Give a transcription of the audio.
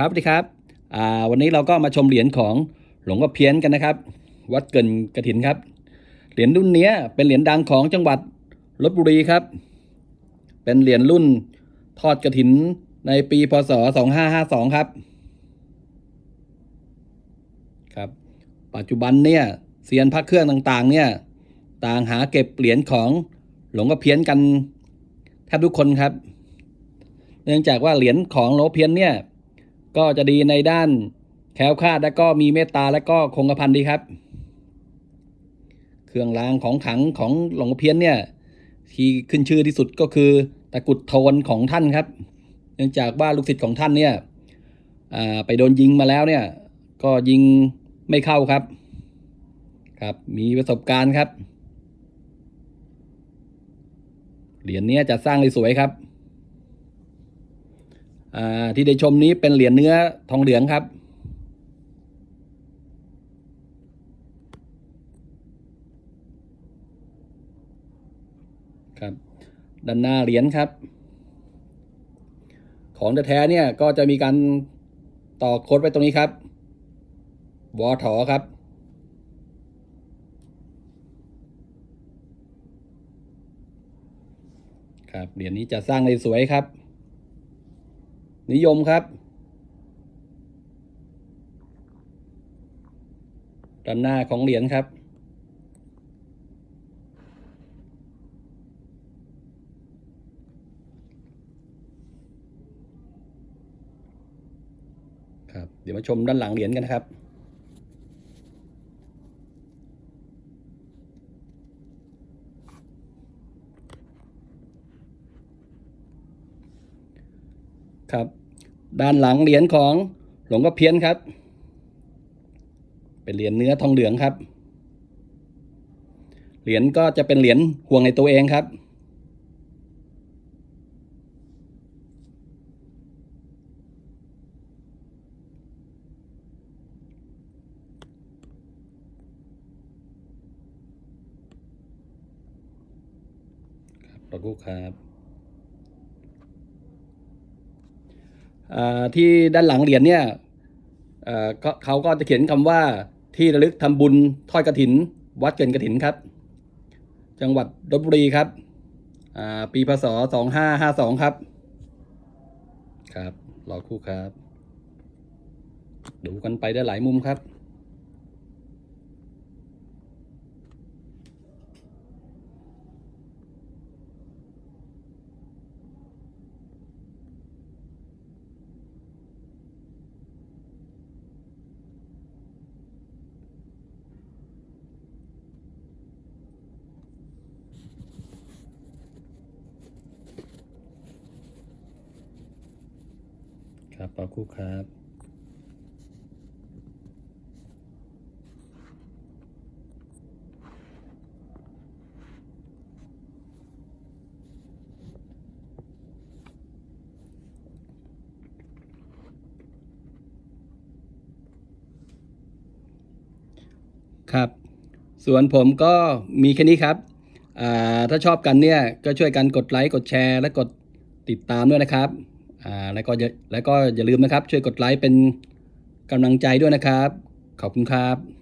ครับสวัสดีครับวันนี้เราก็มาชมเหรียญของหลวงพ่อเพี้ยนกันนะครับ วัดเกินกระถินครับ เหรียญรุ่นเนี้ยเป็นเหรียญดังของจังหวัดลบบุรีครับ เป็นเหรียญรุ่นทอดกระถินในปีพศ 2552 ครับ ครับ ปัจจุบันเนี่ยเซียนพระเครื่องต่างๆ เนี่ยต่างหาเก็บเหรียญของหลวงพ่อเพี้ยนกันแทบทุกคนครับ เนื่องจากว่าเหรียญของหลวงพ่อเพี้ยนเนี่ย ก็จะดีในด้านแคล้วคลาดและก็มีเมตตาและก็คงกระพันดีครับ เครื่องรางของขังของหลวงพ่อเพี้ยนเนี่ยที่ขึ้นชื่อที่สุดก็คือตะกุดโทนของท่านครับ เนื่องจากว่าลูกศิษย์ของท่านเนี่ยไปโดนยิงมาแล้วเนี่ย ก็ยิงไม่เข้าครับ ครับ มีประสบการณ์ครับ เหรียญนี้จะสร้างได้สวยครับ ที่ได้ชมนี้เป็นเหรียญเนื้อทองเหลืองครับ ครับ ด้านหน้าเหรียญครับ ของแท้เนี่ยก็จะมีการต่อโค้ดไว้ตรงนี้ครับวอถอครับครับเหรียญนี้จะสร้างได้สวยครับ นิยมครับด้านหน้าของเหรียญครับ ครับ เดี๋ยวมาชมด้านหลังเหรียญกันนะครับครับ ด้านหลังเหรียญของหลวงพ่อเพี้ยนครับ เป็นเหรียญเนื้อทองเหลืองครับ เหรียญก็จะเป็นเหรียญห่วงในตัวเองครับ ครับขอบคุณครับอ่า ที่ด้านหลังเหรียญเนี่ยเขาก็จะเขียนคำว่าที่ระลึกทำบุญทอดกระถิน วัดเกินกระถินครับ จังหวัดลบบุรีครับปีพศสองห้าห้าสองครับ ครับรอคู่ครับ ดูกันไปได้หลายมุมครับ ครับรอคู่ครับครับส่วนผมก็มีแค่นี้ครับ ถ้าชอบกันเนี่ย ก็ช่วยกันกดไลค์ กดแชร์ และกดติดตามด้วยนะครับ อ่าแล้วก็อย่าแล้วก็อย่าลืมนะครับ ช่วยกดไลค์เป็นกำลังใจด้วยนะครับ ขอบคุณครับ